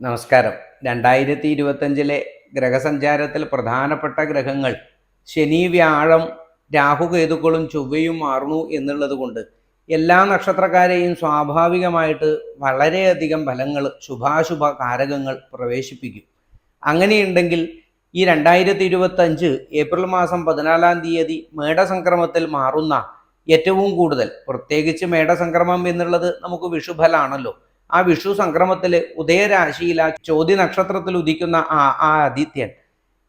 നമസ്കാരം. രണ്ടായിരത്തി ഇരുപത്തഞ്ചിലെ ഗ്രഹസഞ്ചാരത്തിൽ പ്രധാനപ്പെട്ട ഗ്രഹങ്ങൾ ശനി വ്യാഴം രാഹുകേതുക്കളും ചൊവ്വയും മാറുന്നു എന്നുള്ളത് കൊണ്ട് എല്ലാ നക്ഷത്രക്കാരെയും സ്വാഭാവികമായിട്ട് വളരെയധികം ഫലങ്ങൾ ശുഭാശുഭ കാരകങ്ങൾ പ്രവേശിപ്പിക്കും. അങ്ങനെയുണ്ടെങ്കിൽ ഈ രണ്ടായിരത്തി ഇരുപത്തഞ്ച് ഏപ്രിൽ മാസം പതിനാലാം തീയതി മേടസംക്രമത്തിൽ മാറുന്ന ഏറ്റവും കൂടുതൽ പ്രത്യേകിച്ച് മേടസംക്രമം എന്നുള്ളത് നമുക്ക് വിഷുഫലാണല്ലോ. ആ വിഷു സംക്രമത്തിൽ ഉദയരാശിയിൽ ആ ചോദ്യ നക്ഷത്രത്തിൽ ഉദിക്കുന്ന ആ ആ ആദിത്യൻ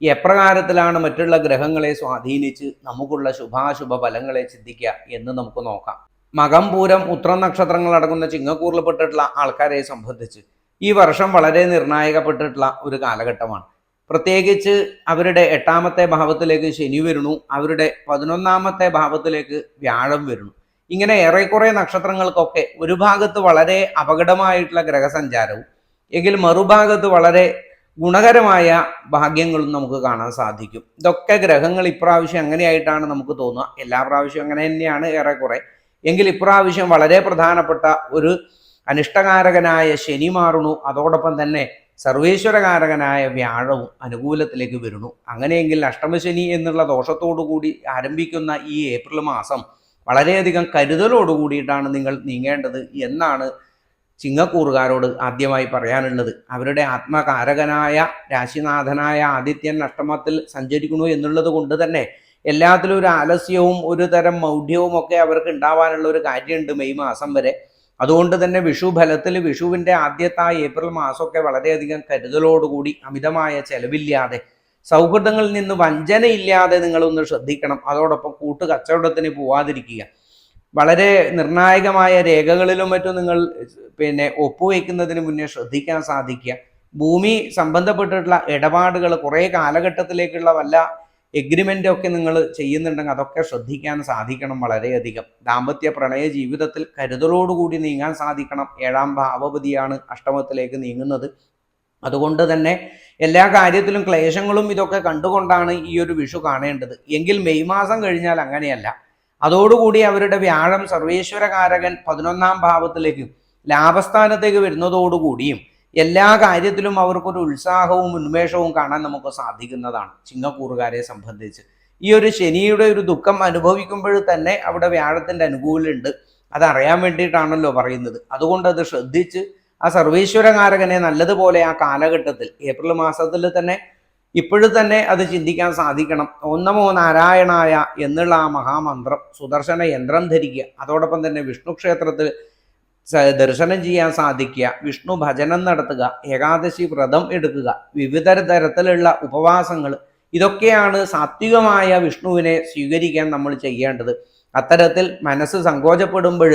എപ്രകാരത്തിലാണ് മറ്റുള്ള ഗ്രഹങ്ങളെ സ്വാധീനിച്ച് നമുക്കുള്ള ശുഭാശുഭ ഫലങ്ങളെ ചിന്തിക്കുക എന്ന് നമുക്ക് നോക്കാം. മകം പൂരം ഉത്ര നക്ഷത്രങ്ങൾ അടങ്ങുന്ന ചിങ്ങക്കൂറിൽപ്പെട്ടിട്ടുള്ള ആൾക്കാരെ സംബന്ധിച്ച് ഈ വർഷം വളരെ നിർണായകപ്പെട്ടിട്ടുള്ള ഒരു കാലഘട്ടമാണ്. പ്രത്യേകിച്ച് അവരുടെ എട്ടാമത്തെ ഭാവത്തിലേക്ക് ശനി വരുന്നു അവരുടെ പതിനൊന്നാമത്തെ ഭാവത്തിലേക്ക് വ്യാഴം വരുന്നു. ഇങ്ങനെ ഏറെക്കുറെ നക്ഷത്രങ്ങൾക്കൊക്കെ ഒരു ഭാഗത്ത് വളരെ അപകടമായിട്ടുള്ള ഗ്രഹസഞ്ചാരവും എങ്കിൽ മറുഭാഗത്ത് വളരെ ഗുണകരമായ ഭാഗ്യങ്ങളും നമുക്ക് കാണാൻ സാധിക്കും. ഇതൊക്കെ ഗ്രഹങ്ങൾ ഇപ്രാവശ്യം എങ്ങനെയായിട്ടാണ് നമുക്ക് തോന്നുക. എല്ലാ പ്രാവശ്യവും അങ്ങനെ തന്നെയാണ് ഏറെക്കുറെ. എങ്കിൽ ഇപ്രാവശ്യം വളരെ പ്രധാനപ്പെട്ട ഒരു അനിഷ്ടകാരകനായ ശനി മാറുന്നു. അതോടൊപ്പം തന്നെ സർവേശ്വരകാരകനായ വ്യാഴവും അനുകൂലത്തിലേക്ക് വരുന്നു. അങ്ങനെയെങ്കിൽ അഷ്ടമശനി എന്നുള്ള ദോഷത്തോടു കൂടി ആരംഭിക്കുന്ന ഈ ഏപ്രിൽ മാസം വളരെയധികം കരുതലോട് കൂടിയിട്ടാണ് നിങ്ങൾ നീങ്ങേണ്ടത് എന്നാണ് ചിങ്ങക്കൂറുകാരോട് ആദ്യമായി പറയാനുള്ളത്. അവരുടെ ആത്മകാരകനായ രാശിനാഥനായ ആദിത്യൻ അഷ്ടമത്തിൽ സഞ്ചരിക്കുന്നു എന്നുള്ളത് കൊണ്ട് തന്നെ എല്ലാത്തിലും ഒരു ആലസ്യവും ഒരു തരം മൗഢ്യവും ഒക്കെ അവർക്ക് ഉണ്ടാവാനുള്ള ഒരു കാര്യമുണ്ട് മെയ് മാസം വരെ. അതുകൊണ്ട് തന്നെ വിഷു ഫലത്തിൽ വിഷുവിന്റെ ആദ്യത്തെ ഏപ്രിൽ മാസമൊക്കെ വളരെയധികം കരുതലോടുകൂടി അമിതമായ ചെലവില്ലാതെ സൗഹൃദങ്ങളിൽ നിന്ന് വഞ്ചനയില്ലാതെ നിങ്ങളൊന്ന് ശ്രദ്ധിക്കണം. അതോടൊപ്പം കൂട്ട് കച്ചവടത്തിന് പോവാതിരിക്കുക. വളരെ നിർണായകമായ രേഖകളിലും മറ്റും നിങ്ങൾ പിന്നെ ഒപ്പുവെക്കുന്നതിന് മുന്നേ ശ്രദ്ധിക്കാൻ സാധിക്കുക. ഭൂമി സംബന്ധപ്പെട്ടിട്ടുള്ള ഇടപാടുകൾ കുറേ കാലഘട്ടത്തിലേക്കുള്ള വല്ല എഗ്രിമെന്റ് ഒക്കെ നിങ്ങൾ ചെയ്യുന്നുണ്ടെങ്കിൽ അതൊക്കെ ശ്രദ്ധിക്കാൻ സാധിക്കണം വളരെയധികം. ദാമ്പത്യ പ്രണയ ജീവിതത്തിൽ കരുതലോടുകൂടി നീങ്ങാൻ സാധിക്കണം. ഏഴാം ഭാവപതിയാണ് അഷ്ടമത്തിലേക്ക് നീങ്ങുന്നത്. അതുകൊണ്ട് തന്നെ എല്ലാ കാര്യത്തിലും ക്ലേശങ്ങളും ഇതൊക്കെ കണ്ടുകൊണ്ടാണ് ഈ ഒരു വിഷു കാണേണ്ടത്. എങ്കിൽ മെയ് മാസം കഴിഞ്ഞാൽ അങ്ങനെയല്ല. അതോടുകൂടി അവരുടെ വ്യാഴം സർവേശ്വരകാരകൻ പതിനൊന്നാം ഭാവത്തിലേക്ക് ലാഭസ്ഥാനത്തേക്ക് വരുന്നതോടുകൂടിയും എല്ലാ കാര്യത്തിലും അവർക്കൊരു ഉത്സാഹവും ഉന്മേഷവും കാണാൻ നമുക്ക് സാധിക്കുന്നതാണ് ചിങ്ങക്കൂറുകാരെ സംബന്ധിച്ച്. ഈ ഒരു ശനിയുടെ ഒരു ദുഃഖം അനുഭവിക്കുമ്പോൾ തന്നെ അവിടെ വ്യാഴത്തിന്റെ അനുകൂലമുണ്ട് അതറിയാൻ വേണ്ടിയിട്ടാണല്ലോ പറയുന്നത്. അതുകൊണ്ട് അത് ശ്രദ്ധിച്ച് ആ സർവീശ്വരകാരകനെ നല്ലതുപോലെ ആ കാലഘട്ടത്തിൽ ഏപ്രിൽ മാസത്തിൽ തന്നെ ഇപ്പോഴും തന്നെ അത് ചിന്തിക്കാൻ സാധിക്കണം. ഒന്നമോ നാരായണായ എന്നുള്ള ആ മഹാമന്ത്രം സുദർശന യന്ത്രം ധരിക്കുക അതോടൊപ്പം തന്നെ വിഷ്ണു ക്ഷേത്രത്തിൽ ദർശനം ചെയ്യാൻ സാധിക്കുക വിഷ്ണു ഭജനം നടത്തുക ഏകാദശി വ്രതം എടുക്കുക വിവിധ തരത്തിലുള്ള ഉപവാസങ്ങൾ ഇതൊക്കെയാണ് സാത്വികമായ വിഷ്ണുവിനെ സ്വീകരിക്കാൻ നമ്മൾ ചെയ്യേണ്ടത്. അത്തരത്തിൽ മനസ്സ് സങ്കോചപ്പെടുമ്പോൾ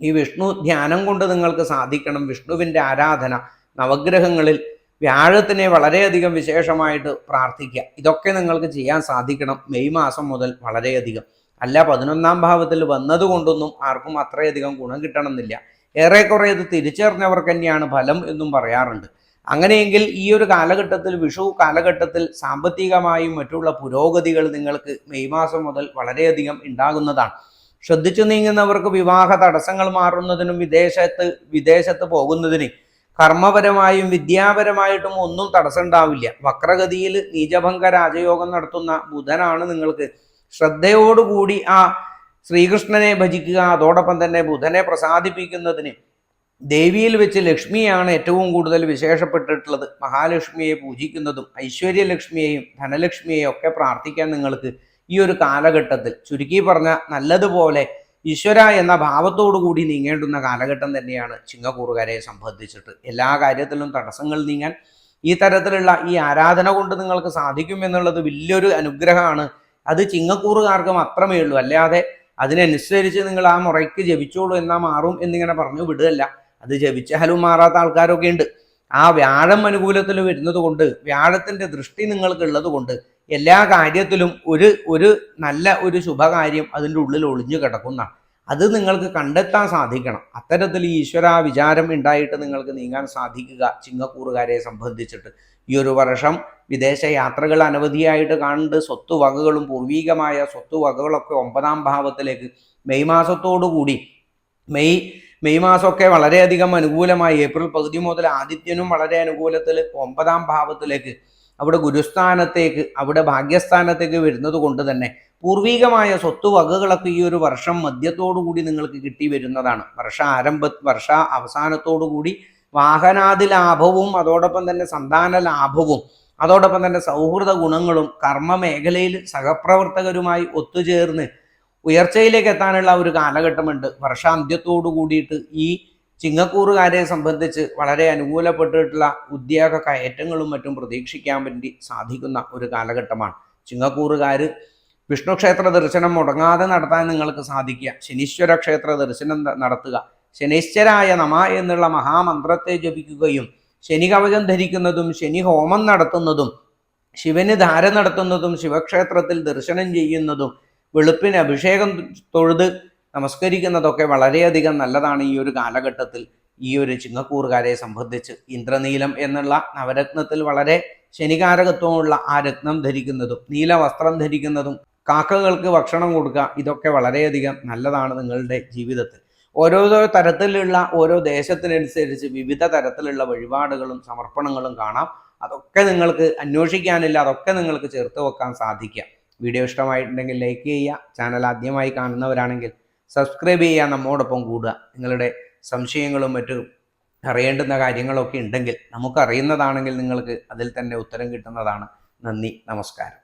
ഈ വിഷ്ണു ധ്യാനം കൊണ്ട് നിങ്ങൾക്ക് സാധിക്കണം. വിഷ്ണുവിന്റെ ആരാധന നവഗ്രഹങ്ങളിൽ വ്യാഴത്തിനെ വളരെയധികം വിശേഷമായിട്ട് പ്രാർത്ഥിക്കുക. ഇതൊക്കെ നിങ്ങൾക്ക് ചെയ്യാൻ സാധിക്കണം. മെയ് മാസം മുതൽ വളരെയധികം. അല്ല പതിനൊന്നാം ഭാവത്തിൽ വന്നതുകൊണ്ടൊന്നും ആർക്കും അത്രയധികം ഗുണം കിട്ടണമെന്നില്ല. ഏറെക്കുറെ ഇത് തിരിച്ചറിഞ്ഞവർക്ക് തന്നെയാണ് ഫലം എന്നും പറയാറുണ്ട്. അങ്ങനെയെങ്കിൽ ഈ ഒരു കാലഘട്ടത്തിൽ വിഷു കാലഘട്ടത്തിൽ സാമ്പത്തികമായും മറ്റുള്ള പുരോഗതികൾ നിങ്ങൾക്ക് മെയ് മാസം മുതൽ വളരെയധികം ഉണ്ടാകുന്നതാണ്. ശ്രദ്ധിച്ചു നീങ്ങുന്നവർക്ക് വിവാഹ തടസ്സങ്ങൾ മാറുന്നതിനും വിദേശത്ത് വിദേശത്ത് പോകുന്നതിനും കർമ്മപരമായും വിദ്യാപരമായിട്ടും ഒന്നും തടസ്സം ഉണ്ടാവില്ല വക്രഗതിയിൽ നീചഭംഗ രാജയോഗം നടത്തുന്ന ബുധനാണ് നിങ്ങൾക്ക്. ശ്രദ്ധയോടുകൂടി ആ ശ്രീകൃഷ്ണനെ ഭജിക്കുക അതോടൊപ്പം തന്നെ ബുധനെ പ്രസാദിപ്പിക്കുന്നതിന്. ദേവിയിൽ വെച്ച് ലക്ഷ്മിയാണ് ഏറ്റവും കൂടുതൽ വിശേഷപ്പെട്ടിട്ടുള്ളത്. മഹാലക്ഷ്മിയെ പൂജിക്കുന്നതും ഐശ്വര്യലക്ഷ്മിയെയും ധനലക്ഷ്മിയെയും ഒക്കെ പ്രാർത്ഥിക്കാൻ നിങ്ങൾക്ക്. ഈ ഒരു കാലഘട്ടത്തിൽ ചുരുക്കി പറഞ്ഞ നല്ലതുപോലെ ഈശ്വര എന്ന ഭാവത്തോടു കൂടി നീങ്ങേണ്ടുന്ന കാലഘട്ടം തന്നെയാണ് ചിങ്ങക്കൂറുകാരെ സംബന്ധിച്ചിട്ട്. എല്ലാ കാര്യത്തിലും തടസ്സങ്ങൾ നീങ്ങാൻ ഈ തരത്തിലുള്ള ഈ ആരാധന കൊണ്ട് നിങ്ങൾക്ക് സാധിക്കും എന്നുള്ളത് വലിയൊരു അനുഗ്രഹമാണ്. അത് ചിങ്ങക്കൂറുകാർക്ക് മാത്രമേ ഉള്ളൂ. അല്ലാതെ അതിനനുസരിച്ച് നിങ്ങൾ ആ മുറയ്ക്ക് ജപിച്ചോളൂ എന്നാ മാറും എന്നിങ്ങനെ പറഞ്ഞു വിടുകയല്ല. അത് ജപിച്ചാലും മാറാത്ത ആൾക്കാരൊക്കെ ഉണ്ട്. ആ വ്യാഴം അനുകൂലത്തിൽ വരുന്നത് കൊണ്ട് വ്യാഴത്തിന്റെ ദൃഷ്ടി നിങ്ങൾക്ക് ഉള്ളത് കൊണ്ട് എല്ലാ കാര്യത്തിലും ഒരു ഒരു നല്ല ഒരു ശുഭകാര്യം അതിന്റെ ഉള്ളിൽ ഒളിഞ്ഞു കിടക്കുന്ന. അത് നിങ്ങൾക്ക് കണ്ടെത്താൻ സാധിക്കണം. അത്തരത്തിൽ ഈശ്വര വിചാരം ഉണ്ടായിട്ട് നിങ്ങൾക്ക് നീങ്ങാൻ സാധിക്കുക ചിങ്ങക്കൂറുകാരെ സംബന്ധിച്ചിട്ട്. ഈ ഒരു വർഷം വിദേശ യാത്രകൾ അനവധിയായിട്ട് കാണുന്നുണ്ട് സ്വത്തുവകകളും പൂർവീകമായ സ്വത്ത് വകകളൊക്കെ ഒമ്പതാം ഭാവത്തിലേക്ക് മെയ് മാസത്തോടു കൂടി. മെയ് മെയ് മാസമൊക്കെ വളരെയധികം അനുകൂലമായി. ഏപ്രിൽ പകുതി മുതൽ ആദിത്യനും വളരെ അനുകൂലത്തിൽ ഒമ്പതാം ഭാവത്തിലേക്ക് അവിടെ ഗുരുസ്ഥാനത്തേക്ക് അവിടെ ഭാഗ്യസ്ഥാനത്തേക്ക് വരുന്നത് കൊണ്ട് തന്നെ പൂർവികമായ സ്വത്തുവകകളൊക്കെ ഈ ഒരു വർഷം മധ്യത്തോടുകൂടി നിങ്ങൾക്ക് കിട്ടി വരുന്നതാണ്. വർഷ ആരംഭ വർഷ അവസാനത്തോടുകൂടി വാഹനാദി ലാഭവും അതോടൊപ്പം തന്നെ സന്താന ലാഭവും അതോടൊപ്പം തന്നെ സൗഹൃദ ഗുണങ്ങളും കർമ്മ മേഖലയിൽ സഹപ്രവർത്തകരുമായി ഒത്തുചേർന്ന് ഉയർച്ചയിലേക്ക് എത്താനുള്ള ഒരു കാലഘട്ടമുണ്ട്. വർഷാന്ത്യത്തോടു കൂടിയിട്ട് ഈ ചിങ്ങക്കൂറുകാരെ സംബന്ധിച്ച് വളരെ അനുകൂലപ്പെട്ടിട്ടുള്ള ഉദ്യോഗ കയറ്റങ്ങളും മറ്റും പ്രതീക്ഷിക്കാൻ വേണ്ടി സാധിക്കുന്ന ഒരു കാലഘട്ടമാണ്. ചിങ്ങക്കൂറുകാർ വിഷ്ണു ക്ഷേത്ര ദർശനം മുടങ്ങാതെ നടത്താൻ നിങ്ങൾക്ക് സാധിക്കുക. ശനീശ്വര ക്ഷേത്ര ദർശനം നടത്തുക. ശനീശ്വരായ നമ എന്നുള്ള മഹാമന്ത്രത്തെ ജപിക്കുകയും ശനി കവചം ധരിക്കുന്നതും ശനി ഹോമം നടത്തുന്നതും ശിവന് ധാര നടത്തുന്നതും ശിവക്ഷേത്രത്തിൽ ദർശനം ചെയ്യുന്നതും വെളുപ്പിന് അഭിഷേകം തൊഴുത് നമസ്കരിക്കുന്നതൊക്കെ വളരെയധികം നല്ലതാണ് ഈ ഒരു കാലഘട്ടത്തിൽ ഈ ഒരു ചിങ്ങക്കൂറുകാരെ സംബന്ധിച്ച് ഇന്ദ്രനീലം എന്നുള്ള നവരത്നത്തിൽ വളരെ ശനികാരകത്വമുള്ള ആ രത്നം ധരിക്കുന്നതും നീല വസ്ത്രം ധരിക്കുന്നതും കാക്കകൾക്ക് ഭക്ഷണം കൊടുക്കുക ഇതൊക്കെ വളരെയധികം നല്ലതാണ് നിങ്ങളുടെ ജീവിതത്തിൽ. ഓരോരോ തരത്തിലുള്ള ഓരോ ദേശത്തിനനുസരിച്ച് വിവിധ തരത്തിലുള്ള വഴിപാടുകളും സമർപ്പണങ്ങളും കാണാം. അതൊക്കെ നിങ്ങൾക്ക് അന്വേഷിക്കാനില്ല അതൊക്കെ നിങ്ങൾക്ക് ചേർത്ത് വെക്കാൻ സാധിക്കുക വീഡിയോ ഇഷ്ടമായിട്ടുണ്ടെങ്കിൽ ലൈക്ക് ചെയ്യുക. ചാനൽ ആദ്യമായി കാണുന്നവരാണെങ്കിൽ സബ്സ്ക്രൈബ് ചെയ്യുക നമ്മോടൊപ്പം കൂടുക. നിങ്ങളുടെ സംശയങ്ങളും മറ്റും അറിയേണ്ടുന്ന കാര്യങ്ങളൊക്കെ ഉണ്ടെങ്കിൽ നമുക്കറിയുന്നതാണെങ്കിൽ നിങ്ങൾക്ക് അതിൽ തന്നെ ഉത്തരം കിട്ടുന്നതാണ്. നന്ദി നമസ്കാരം.